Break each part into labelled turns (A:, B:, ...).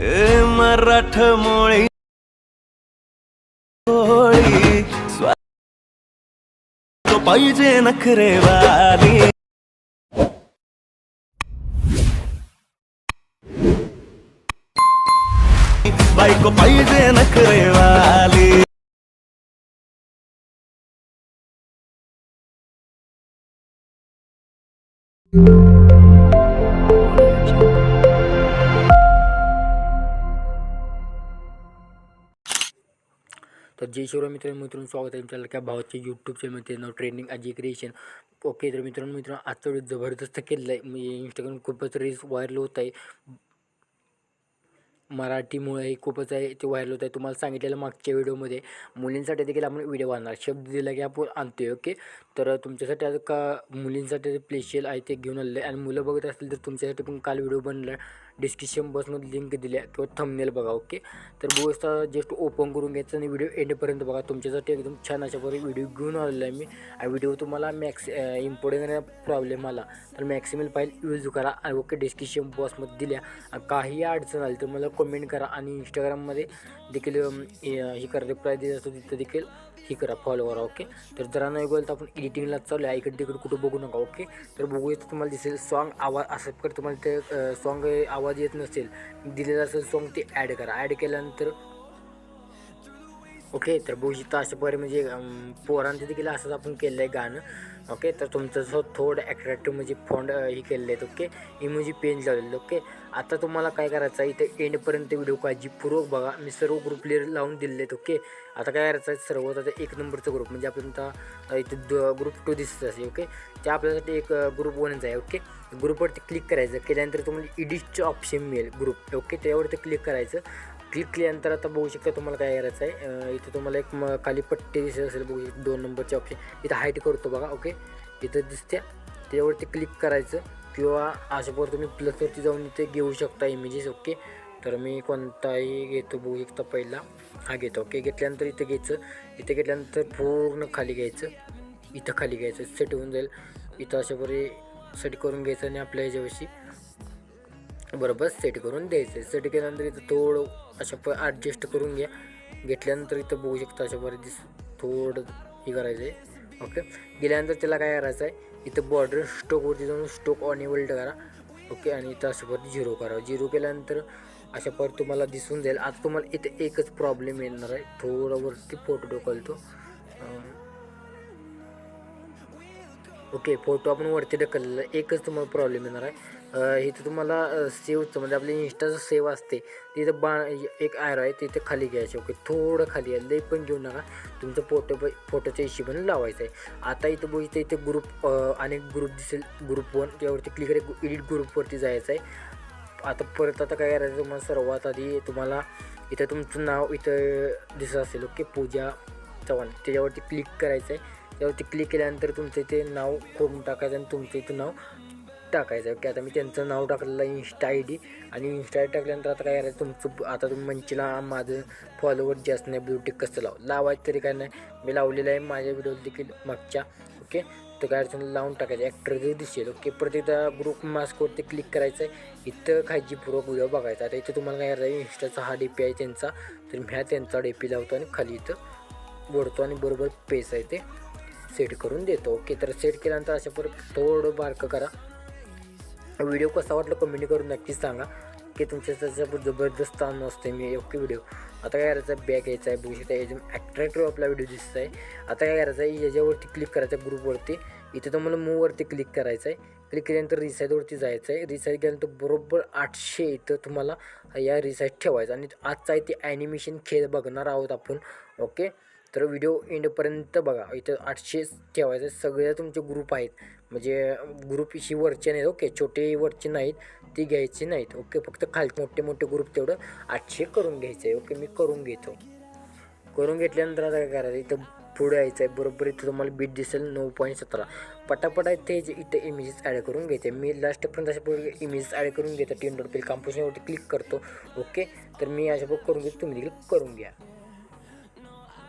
A: मराठ मोळी होळी स्वा- तो पाहिजे नखरेवाली. बायको पाहिजे नखरेवाली.
B: तर जय शिवराय मित्रांनो मित्रांनो स्वागत आहे तुमच्या काय भावाच्या यूट्यूब चॅनलमध्ये नाव ट्रेंडिंग अजी क्रिएशन ओके तर मित्रांनो मित्रांनो आजचा व्हिडिओ जबरदस्त केलेला आहे. म्हणजे इंस्टाग्राम खूपच रील्स व्हायरल होत आहे. मराठीमुळे हे खूपच आहे ते व्हायरल होत आहे. तुम्हाला सांगितलेलं मागच्या व्हिडिओमध्ये मुलींसाठी देखील आपण व्हिडिओ आणणार शब्द दिला की आपण आणतोय ओके तर तुमच्यासाठी आता का मुलींसाठी प्लेशियल आहे ते घेऊन आलेलं आहे. आणि मुलं बघत असतील तर तुमच्यासाठी पण काल व्हिडिओ बनला. डिस्क्रिप्शन बॉक्समध्ये लिंक दिल्या किंवा थंबनेल बघा ओके तर बोसचा जस्ट ओपन करून घ्यायचं आणि व्हिडिओ एंडपर्यंत बघा. तुमच्यासाठी एकदम छान अशा प्रकारे व्हिडिओ घेऊन आलेला आहे मी. आणि व्हिडिओ तुम्हाला मॅक्स इम्पॉर्टंट प्रॉब्लेम आला तर मॅक्सिमल फाईल यूज करा. आणि ओके डिस्क्रिप्शन बॉक्समध्ये दिल्या. काही अडचण आली तर मला कमेंट करा. आणि इंस्टाग्राममध्ये देखील हे हे करा रिप्लाय देत असतो तिथं देखील. हे करा फॉलो करा ओके तर जरा नाही गेलं तर आपण एडिटिंगला चालू आहे इकडे तिकडे कुठं बघू नका ओके तर बघू येतं तुम्हाला दिसेल सॉन्ग आवाज असं कर तुम्हाला ते सॉन्ग आवाज येत नसेल दिलेलं असेल सॉन्ग ते ॲड करा. ॲड केल्यानंतर ओके तर बघू शकता अशा प्रकारे म्हणजे पोरांचं देखील असंच आपण केलं आहे गाणं. ओके तर तुमचं जो थोडं ॲट्रॅक्टिव्ह म्हणजे फॉन्ड हे केलेले आहेत ओके इमोजी पेन लावलेलं ओके आता तुम्हाला काय करायचं आहे इथे एंडपर्यंत व्हिडिओ काळजीपूर्वक बघा. मी सर्व ग्रुप लिअर लावून दिलेले आहेत ओके आता काय करायचं आहे सर्वात आता एक नंबरचा ग्रुप म्हणजे आपण आता इथे ग्रुप टू दिसत असेल ओके त्या आपल्यासाठी एक ग्रुप वनच आहे ओके ग्रुपवरती क्लिक करायचं केल्यानंतर तुम्हाला इडिटचं ऑप्शन मिळेल ग्रुप ओके त्यावरती क्लिक करायचं. क्लिक केल्यानंतर आता बघू शकता तुम्हाला काय करायचं आहे इथं तुम्हाला एक म खाली पट्टी दिसत असेल बघू शकता. दोन नंबरचे ऑप्शन इथं हाईट करतो बघा ओके इथं दिसते त्याच्यावरती क्लिक करायचं. किंवा अशा प्रकारे तुम्ही प्लसवरती जाऊन इथे घेऊ शकता इमेजेस ओके तर मी कोणताही घेतो बघू शकता पहिला. हा घेतो ओके घेतल्यानंतर इथं घ्यायचं. इथं घेतल्यानंतर पूर्ण खाली घ्यायचं. इथं खाली घ्यायचं. सेट होऊन जाईल. इथं अशा प्रकारे सेट करून घ्यायचं आणि आपल्या ह्याच्याविषयी बरोबर सेट करून द्यायचं. आहे सेट केल्यानंतर इथं थोडं अशा प ॲडजस्ट करून घ्या. घेतल्यानंतर इथं बघू शकता अशा बरं दिस थोडं हे करायचं आहे ओके गेल्यानंतर त्याला काय करायचं आहे इथं बॉर्डर स्टोकवरती जाऊन स्टोक ऑनेबल्ड करा. ओके आणि इथं अशा परत झिरो करा. झिरो केल्यानंतर अशा परत तुम्हाला दिसून जाईल. आता तुम्हाला इथे एकच प्रॉब्लेम येणार आहे. थोडं वरती फोटो डोकलतो ओके फोटो आपण वरती ढकललेला एकच तुम्हाला प्रॉब्लेम येणार आहे. इथं तुम्हाला सेवचं म्हणजे आपली इंस्टाचं सेव असते. तिथं बा एक आयर आहे. तिथे खाली घ्यायचं. ओके थोडं खाली आहे. लई पण घेऊ नका. तुमचं फोटो फोटोच्या हिशोबाने लावायचं आहे आता इथं बघितलं इथे ग्रुप अनेक ग्रुप दिसेल. ग्रुप वन त्यावरती क्लिक करायचं एडिट ग्रुपवरती जायचं आहे आता परत आता काय करायचं? तुम्हाला सर्वात आधी तुम्हाला इथं तुमचं नाव इथं दिसत असेल. ओके पूजा चव्हाण. त्याच्यावरती क्लिक करायचं आहे त्यावरती क्लिक केल्यानंतर तुमचं इथे नाव करून टाकायचं आणि तुमचं इथं नाव टाकायचं. ओके आता मी त्यांचं नाव टाकलेलं आहे इंस्टा आय डी आणि इंस्टा आय टाकल्यानंतर आता काय करायचं तुमचं आता तुम्ही म्हणशीला माझं फॉलोवर जास्त नाही ब्लूटिक कसं लाव लावायचं तरी काय नाही. मी लावलेलं आहे माझ्या व्हिडिओ देखील मागच्या ओके तर काय अडचण लावून टाकायचं. ॲक्टर जे दिसेल ओके परत एकदा ग्रुप मास्कवरती क्लिक करायचं आहे इथं काळजीपूर्वक व्हिडिओ बघायचा. आता इथं तुम्हाला काय करायचं इंस्टाचा हा डी पी आहे त्यांचा. तर मी ह्या त्यांचा डी पी लावतो आणि खाली इथं ओढतो आणि बरोबर पेस आहे ते. सेट करून देतो. ओके तर सेट केल्यानंतर अशा परत थोडं बारकं करा. व्हिडिओ कसा वाटलं कमेंट करून नक्कीच सांगा. की तुमच्या त्याच्यावर जबरदस्त ताण असते मी ओके व्हिडिओ आता काय करायचं? आहे बॅग घ्यायचा आहे. बघू शकता एकदम ॲट्रॅक्टिव्ह आपला व्हिडिओ दिसत आहे. आता काय करायचं आहे? याच्यावरती क्लिक करायचं आहे ग्रुपवरती इथे तुम्हाला मूववरती क्लिक करायचं आहे. क्लिक केल्यानंतर रिसाईडवरती जायचं आहे. रिसाईड केल्यानंतर बरोबर आठशे इथं तुम्हाला या रिसाईड ठेवायचं आणि आजचा आहे ते ॲनिमेशन खेळ बघणार आहोत आपण. ओके? तर व्हिडिओ एंडपर्यंत बघा. इथं आठशे ठेवायचं. सगळे तुमचे ग्रुप आहेत. म्हणजे ग्रुप ही वरचे नाहीत ओके छोटे वरचे नाहीत. ती घ्यायची नाहीत ओके फक्त खाल मोठे मोठे ग्रुप तेवढं आठशे करून घ्यायचं आहे ओके मी करून घेतो. करून घेतल्यानंतर आता काय करायचं? इथं पुढे यायचं आहे बरोबर इथं तुम्हाला बीट दिसेल नऊ पॉईंट सतरा. पटापटा ते जे इथं इमेजेस ॲड करून घेते. मी लास्टपर्यंत अशा पुढे इमेजेस ॲड करून घेतो. टीम डॉट बिल कॉम्पोजिशनवरती क्लिक करतो ओके तर मी अशा करून घेतो. तुम्ही देखील करून घ्या.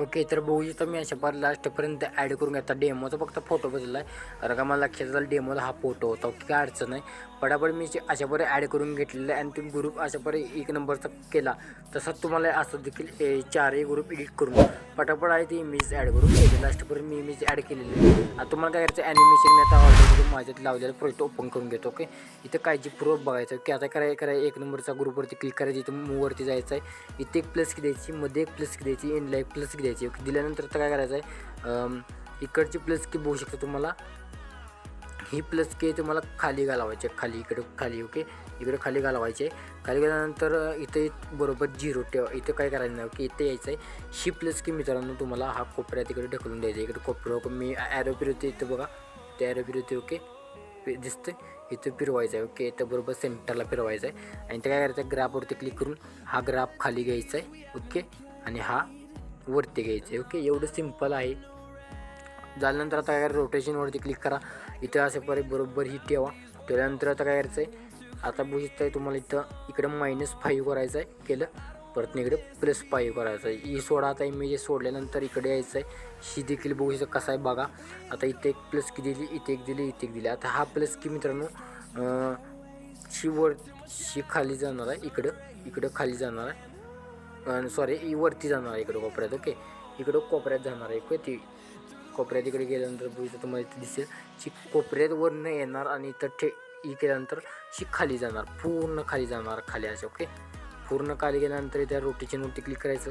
B: ओके तर बघू तर मी अशा पर लास्टपर्यंत ॲड करून घेता डेमोचा फक्त फोटो बदलला आहे कारण का मला लक्षात झालं डेमोला हा फोटो होता. ओके काय अडचण आहे पटापट मी अशा परे ॲड करून घेतलेला आहे. आणि तुम्ही ग्रुप अशा परे एक नंबरचा केला तसंच तुम्हाला असं देखील ए, चारही ग्रुप एडिट करून पटापट आहे ती इमेज ॲड करून घ्यायची. लास्टपर्यंत मी इमेज ॲड केलेली आहे. आता तुम्हाला काय करायचं ॲनिमेशन मी आता ऑलरेडी माझ्यात लावलेलं प्रोजेक्ट ओपन करून घेतो ओके? इथं काळजी प्रूफ बघायचं की आता काय कराय एक नंबरचा ग्रुपवरती क्लिक करायचं इथं मूववरती जायचं आहे. इथे एक प्लस की द्यायची मध्ये एक प्लस की द्यायची एंडला एक प्लस की द्यायची. ओके दिल्यानंतर आता काय करायचं आहे इकडची प्लस की बघू शकता तुम्हाला. ही प्लस के तुम्हाला खाली घालवायचे खाली इकडे खाली ओके? इकडे खाली घालवायचे खाली गेल्यानंतर इथे बरोबर झिरो ठेवा. इथं काय करायचं नाही ओके? इथे यायचं आहे ही प्लस की मित्रांनो तुम्हाला हा कोपऱ्या तिकडे ढकलून द्यायचा इकडे कोपऱ्या मी ॲरो फिरवते इथं बघा. ते ॲरो फिरवते ओके? दिसतं इथं फिरवायचं आहे ओके? इथं बरोबर सेंटरला फिरवायचं आहे. आणि ते काय करायचं आहे? ग्राफवरती क्लिक करून हा ग्राफ खाली घ्यायचा आहे ओके? आणि हा वरती घ्यायचे. आहे ओके एवढं सिंपल आहे. झाल्यानंतर आता काय रोटेशनवरती क्लिक करा. इथं असे परत बरोबर ही ठेवा. त्यानंतर आता काय करायचं आहे आता बघितलं आहे तुम्हाला इथं इकडं मायनस फाईव्ह करायचं आहे केलं. परत इकडे प्लस फाईव्ह करायचं आहे ही सोडा आता इमेजेस सोडल्यानंतर इकडे यायचं आहे ही देखील बघू शकता कसा आहे बघा. आता इथे एक प्लस की दिली? इथे एक दिली इथे एक दिली. आता हा प्लस की मित्रांनो अं, शी वर शी खाली जाणार आहे. इकडं इकडं खाली जाणार आहे. सॉरी वरती जाणार आहे इकडं कोपऱ्यात ओके इकडं कोपऱ्यात जाणार आहे ओके ती कोपऱ्यात इकडे गेल्यानंतर बघितलं तुम्हाला इथे दिसेल शी कोपऱ्यात वरनं येणार आणि इथं ठे ही केल्यानंतर शी खाली जाणार पूर्ण खाली जाणार खाली असे ओके पूर्ण खाली गेल्यानंतर त्या नोटी क्लिक करायचं.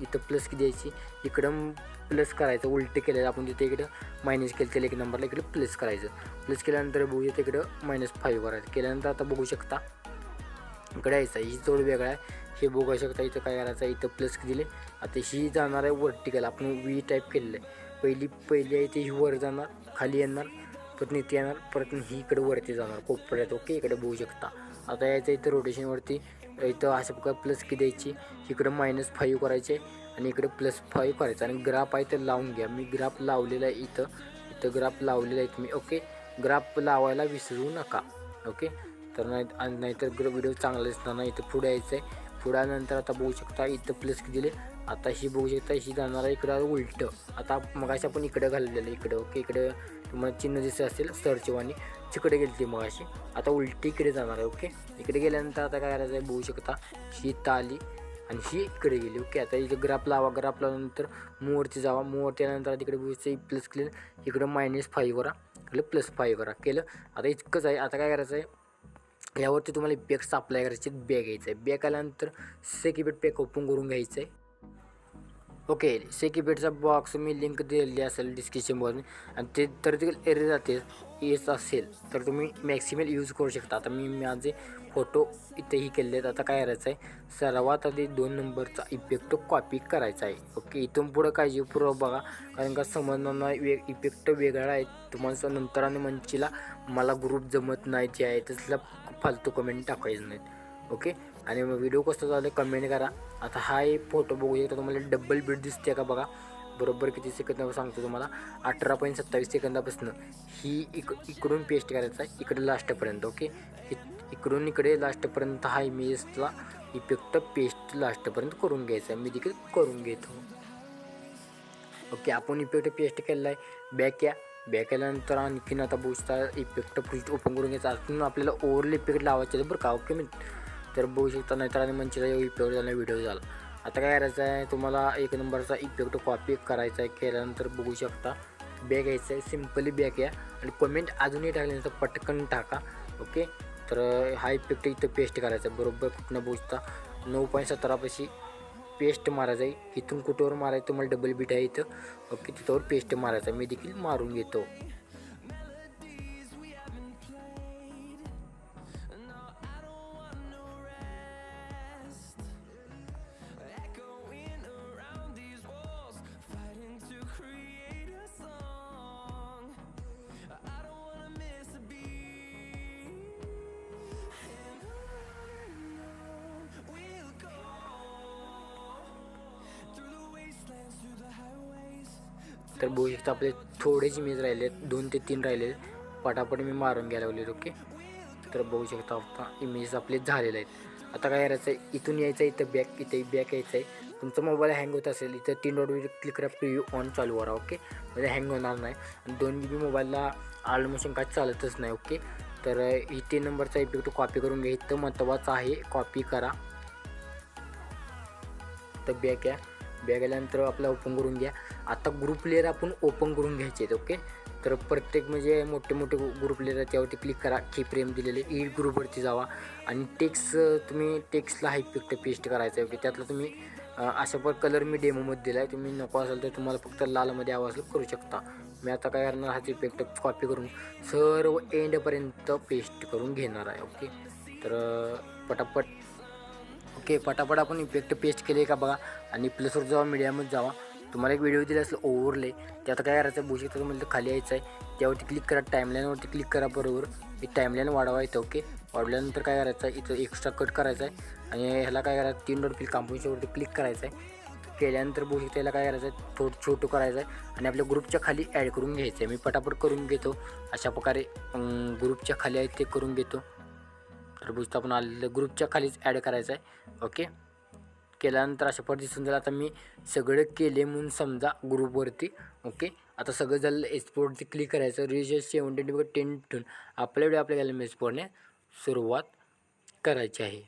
B: इथं प्लस की द्यायची? इकडं प्लस करायचं उलटे केलेलं आपण तिथे इकडं मायनस केलं त्याला एक नंबरला इकडे प्लस करायचं. प्लस केल्यानंतर बघूया तिकडं मायनस फाईव्ह करायचं केल्यानंतर आता बघू शकता इकडे यायचं ही जोड वेगळा आहे. हे बघू शकता इथं काय करायचं इथं प्लस दिले आता ही जाणार आहे वर्टिकल आपण वी टाईप केलेलं आहे. पहिली पहिली आहे ती ही वर जाणार खाली येणार परत इथे येणार परत ही इकडे वरती जाणार कोपऱ्यात. ओके इकडे बघू शकता. आता यायचं इथं रोटेशनवरती इथं अशा प्रकारे प्लस की द्यायची. इकडं मायनस फाईव्ह करायचे आणि इकडे प्लस फाईव्ह करायचं. आणि ग्राफ आहे तर लावून घ्या. मी ग्राफ लावलेला आहे इथं. इथं ग्राफ लावलेला आहे तुम्ही. ओके? ग्राफ लावायला विसरू नका. ओके? तर नाही आणि नाहीतर व्हिडिओ चांगला दिसणार नाही इथं पुढे यायचं आहे पुढे आता बघू शकता इथं प्लस दिले? आता ही बघू शकता ही जाणार आहे इकडं उलटं. आता मगाशी आपण इकडं घाललेलं इकडं ओके? इकडं तुम्हाला चिन्ह दिसत असेल सरचिवानी तिकडे गेली ती मगाशी. आता उलटी इकडे जाणार आहे ओके? इकडे गेल्यानंतर आता काय करायचं आहे बघू शकता ही ताली आली आणि ही इकडे गेली ओके? आता इथे ग्राफ लावा ग्राफ लावल्यानंतर मोवरती जावा. मोवरती आल्यानंतर तिकडे बघायचं प्लस केलं. इकडं मायनस फाईव्ह करा इकडे प्लस फाईव्ह करा केलं? आता इतकंच आहे. आता काय करायचं आहे? यावरती तुम्हाला इफेक्ट्स सप्लाय करायचे बॅग घ्यायचं आहे बॅग आल्यानंतर सेकिबेट पॅक ओपन करून घ्यायचं आहे ओके सेकिबेटचा बॉक्स मी लिंक दिलेली असेल डिस्क्रिप्शनमध्ये आणि ते तर ते एरे जाते येत असेल तर तुम्ही मॅक्सिमल यूज करू शकता. आता मी माझे फोटो इथेही केले आहेत. आता काय करायचं आहे? सर्वात आधी दोन नंबरचा इफेक्ट कॉपी करायचा आहे. ओके इथून पुढं काळजीपूर्वक बघा. कारण का समजणार नाही इफेक्ट वेगळा आहे. तुम्हाला नंतर आणि मंचीला मला ग्रुप जमत नाही जे आहे तसला फालतू कमेंट टाकायचं नाहीत. ओके आणि मग व्हिडिओ कसं झालं कमेंट करा. आता हा एक फोटो बघू शकता तुम्हाला. डबल बीट दिसते का बघा? बरोबर किती सेकंदावर सांगतो तुम्हाला. अठरा पॉईंट सत्तावीस सेकंदापासून ही इक इकडून पेस्ट करायचा आहे. इकडे लास्टपर्यंत ओके इ- इकडून इकडे लास्टपर्यंत हा इमेजला इफेक्ट पेस्ट लास्टपर्यंत करून घ्यायचा आहे. मी देखील करून घेतो. ओके आपण इफेक्ट पेस्ट केलेला आहे बॅक या. बॅक केल्यानंतर आणखीन आता बघता इफेक्ट पुष्ट ओपन करून घ्यायचा. असून आपल्याला ओव्हरली इफेक्ट लावायचे बरं का? ओके मी तर बघू शकता नाहीतर आणि मंचीला इफेक्ट झाला व्हिडिओ झाला. आता काय करायचं आहे तुम्हाला एक नंबरचा इफेक्ट कॉपी करायचा आहे केल्यानंतर बघू शकता. बॅग यायचं आहे सिम्पली बॅग या आणि कमेंट अजूनही टाकल्यानंतर पटकन टाका. ओके तर हा इफेक्ट इथं पेस्ट करायचा आहे बरोबर? कुठनं बोचता नऊ पॉईंट सतरापाशी पेस्ट मारायचं आहे. इथून कुठेवर मारायचं? तुम्हाला डबल बीट आहे इथं. ओके तिथवर पेस्ट मारायचं. आहे मी देखील मारून घेतो. तर बघू शकता आपले थोडेच इमेज राहिले आहेत दोन ते तीन राहिले आहेत पटापट मी मारून घ्यायला लागले ओके तर बघू शकता आता इमेज आपले झालेले आहेत. आता काय करायचं आहे इथून यायचं आहे इथं बॅक इथे बॅक यायचं आहे तुमचा मोबाईल हँग होत असेल इथं तीन डॉटवर क्लिक करा प्रिव्ह्यू ऑन चालू करा ओके म्हणजे हँग होणार नाही. आणि दोन जी बी मोबाईलला ऑलमोशन काय चालतच नाही ओके तर ही तीन नंबरचा इफेक्ट कॉपी करून घ्या. इथं महत्त्वाचं आहे कॉपी करा. तर बॅक घ्या बॅग आल्यानंतर आपला ओपन करून घ्या. आता ग्रुप लेअर आपण ओपन करून घ्यायचे आहेत ओके तर प्रत्येक म्हणजे मोठे मोठे ग्रुप लेअर त्यावरती क्लिक करा. की प्रेम दिलेले e ई ग्रुपवरती जावा. आणि टेक्स तुम्ही टेक्स्टला हायपिक्ट पेस्ट करायचं आहे ओके त्यातलं तुम्ही अशा पण कलर मी डेमोमध्ये दिला आहे तुम्ही नको असाल तर तुम्हाला फक्त लालमध्ये आवाज असेल करू शकता. मी आता काय करणार हाच इफेक्ट कॉपी करून सर्व एंडपर्यंत पेस्ट करून घेणार आहे ओके तर पटापट ओके पटापट आपण इफेक्ट पेस्ट केले का बघा. आणि प्लसवर जावा मीडियामध्ये जावा. तुम्हाला एक व्हिडिओ दिला असेल ओव्हरले ते आता काय करायचं बघू शकता तुम्हाला खाली यायचं आहे त्यावरती क्लिक करा टाईमलाईनवरती क्लिक करा बरोबर. एक टाईमलाईन वाढवा येतं ओके. वाढल्यानंतर काय करायचं आहे इथं एक्स्ट्रा कट करायचं आहे आणि ह्याला काय करायचं तीन डॉट क्लिक क्लिक करायचं आहे केल्यानंतर बघू शकता याला काय करायचं आहे थोडं छोटं करायचं आहे आणि आपल्या ग्रुपच्या खाली ॲड करून घ्यायचं आहे मी पटापट करून घेतो. अशा प्रकारे ग्रुपच्या खाली आहे ते करून घेतो. तर बुजता आपण आलेलं ग्रुपच्या खालीच ॲड करायचं आहे ओके? केल्यानंतर अशा पद्धती दिसून झालं आता मी सगळं केले म्हणून समजा ग्रुपवरती ओके? आता सगळं झालं एक्सपोर्टवरती क्लिक करायचं रिजस सेवन ट्वेंटी टेन ठेवून आपल्या वेळी आपल्या गॅलरी एक्सपोर्टने सुरुवात करायची आहे.